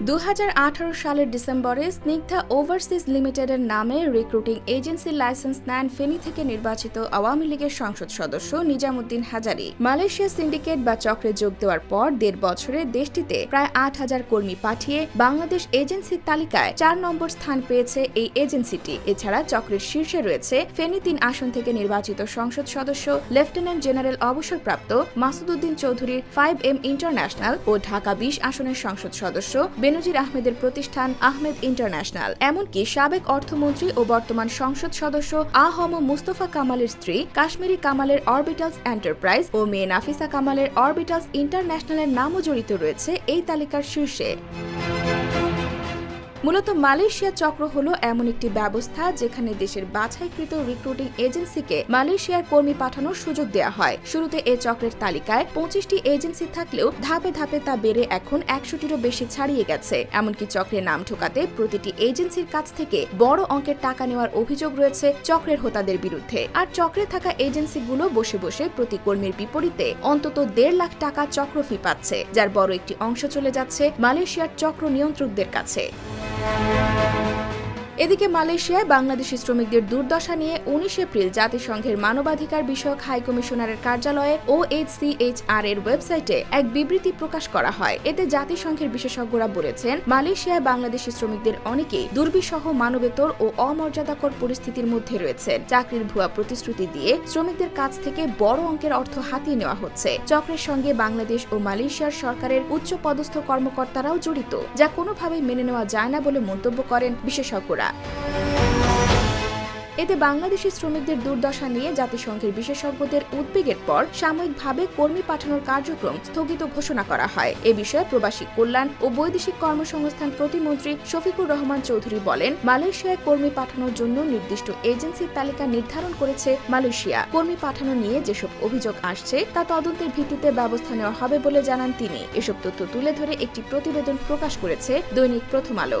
দু হাজার আঠারো সালের ডিসেম্বরে স্নিগ্ধা ওভারসিজ লিমিটেডের নামে রিক্রুটিং এজেন্সির লাইসেন্স নেন ফেনী থেকে নির্বাচিত আওয়ামী লীগের সংসদ সদস্য নিজামুদ্দিন হাজারি। মালয়েশিয়া সিন্ডিকেট বা চক্রে যোগ দেওয়ার পর দেড় বছরে দেশটিতে প্রায় আট হাজার কর্মী পাঠিয়ে বাংলাদেশ এজেন্সির তালিকায় চার নম্বর স্থান পেয়েছে এই এজেন্সিটি। এছাড়া চক্রের শীর্ষে রয়েছে ফেনী তিন আসন থেকে নির্বাচিত সংসদ সদস্য, লেফটেন্যান্ট জেনারেল অবসরপ্রাপ্ত মাসুদুদ্দিন চৌধুরীর ফাইভ এম ইন্টারন্যাশনাল ও ঢাকা বিশ আসনের সংসদ সদস্য বেনজির আহমেদের প্রতিষ্ঠান আহমেদ ইন্টারন্যাশনাল, এমনকি সাবেক অর্থমন্ত্রী ও বর্তমান সংসদ সদস্য আহম মুস্তফা কামালের স্ত্রী কাশ্মীরি কামালের অরবিটালস এন্টারপ্রাইজ ও মেয়ে নাফিসা কামালের অরবিটালস ইন্টারন্যাশনালের নামও জড়িত রয়েছে এই তালিকার শীর্ষে। মূলত মালয়েশিয়া চক্র হলো এমন একটি ব্যবস্থা যেখানে দেশের বাছাইকৃত রিক্রুটিং এজেন্সিকে মালয়েশিয়ার কর্মী পাঠানোর সুযোগ দেওয়া হয়। শুরুতে এ চক্রের তালিকায় পঁচিশটি এজেন্সি থাকলেও ধাপে ধাপে তা বেড়ে এখন একশোটিরও বেশি ছাড়িয়ে গেছে। এমনকি চক্রের নাম ঠোকাতে প্রতিটি এজেন্সির কাছ থেকে বড় অঙ্কের টাকা নেওয়ার অভিযোগ রয়েছে চক্রের হোতাদের বিরুদ্ধে। আর চক্রে থাকা এজেন্সিগুলো বসে বসে প্রতি কর্মীর বিপরীতে অন্তত দেড় লাখ টাকা চক্র ফি পাচ্ছে, যার বড় একটি অংশ চলে যাচ্ছে মালয়েশিয়ার চক্র নিয়ন্ত্রকদের কাছে। Thank you. এদিকে মালয়েশিয়ায় বাংলাদেশি শ্রমিকদের দুর্দশা নিয়ে উনিশ এপ্রিল জাতিসংঘের মানবাধিকার বিষয়ক হাই কমিশনারের কার্যালয়ে ও আর এর ওয়েবসাইটে এক বিবৃতি প্রকাশ করা হয়। এতে জাতিসংঘের বিশেষজ্ঞরা বলেছেন, মালয়েশিয়ায় বাংলাদেশি শ্রমিকদের অনেকেই দুর্বিসহ মানবেতর ও অমর্যাদাকর পরিস্থিতির মধ্যে রয়েছেন। চাকরির ভুয়া প্রতিশ্রুতি দিয়ে শ্রমিকদের কাছ থেকে বড় অঙ্কের অর্থ হাতিয়ে নেওয়া হচ্ছে। চক্রের সঙ্গে বাংলাদেশ ও মালয়েশিয়ার সরকারের উচ্চ পদস্থ কর্মকর্তারাও জড়িত, যা কোনোভাবেই মেনে নেওয়া যায় না বলে মন্তব্য করেন বিশেষজ্ঞরা। এতে বাংলাদেশি শ্রমিকদের দুর্দশা নিয়ে জাতিসংঘের বিশেষজ্ঞদের উদ্বেগের পর সাময়িকভাবে কর্মী পাঠানোর কার্যক্রম স্থগিত ঘোষণা করা হয়। এ বিষয়ে প্রবাসী কল্যাণ ও বৈদেশিক কর্মসংস্থান প্রতিমন্ত্রী শফিকুর রহমান চৌধুরী বলেন, মালয়েশিয়ায় কর্মী পাঠানোর জন্য নির্দিষ্ট এজেন্সির তালিকা নির্ধারণ করেছে মালয়েশিয়া। কর্মী পাঠানো নিয়ে যেসব অভিযোগ আসছে, তা তদন্তের ভিত্তিতে ব্যবস্থা নেওয়া হবে বলে জানান তিনি। এসব তথ্য তুলে ধরে একটি প্রতিবেদন প্রকাশ করেছে দৈনিক Prothom Alo.